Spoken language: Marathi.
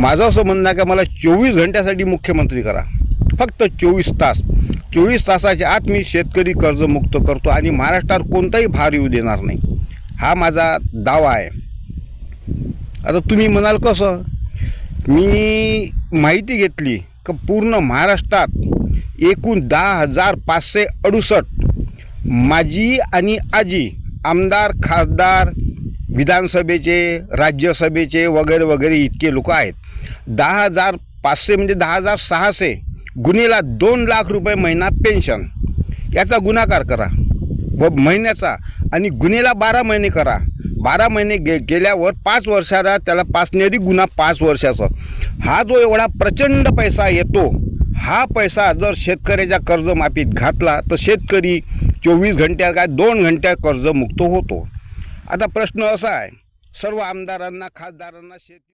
माझं असं म्हणणं आहे का मला चोवीस घंट्यासाठी मुख्यमंत्री करा. फक्त चोवीस तास. चोवीस तासाच्या आत मी शेतकरी कर्जमुक्त करतो आणि महाराष्ट्रावर कोणताही भार येऊ देणार नाही. हा माझा दावा आहे. आता तुम्ही म्हणाल कसं? मी माहिती घेतली का पूर्ण महाराष्ट्रात एकूण दहा हजार पाचशे अडुसष्ट माझी आणि आजी आमदार खासदार विधानसभेचे राज्यसभेचे वगैरे वगैरे इतके लोक आहेत. दहा हजार पाचशे म्हणजे दहा हजार सहाशे गुन्हेला दोन लाख रुपये महिना पेन्शन. याचा गुणाकार करा. व महिन्याचा आणि गुन्हेला बारा महिने करा. बारा महिने गे गेल्यावर पाच वर्षाला त्याला पाचनेरी गुन्हा पाच वर्षाचा. हा जो एवढा प्रचंड पैसा येतो हा पैसा जर शेतकऱ्याच्या कर्जमाफीत घातला तर शेतकरी चोवीस घंट्या काय दोन घंट्या कर्जमुक्त होतो. आता प्रश्न असा आहे सर्व आमदारांना खासदारांना शेती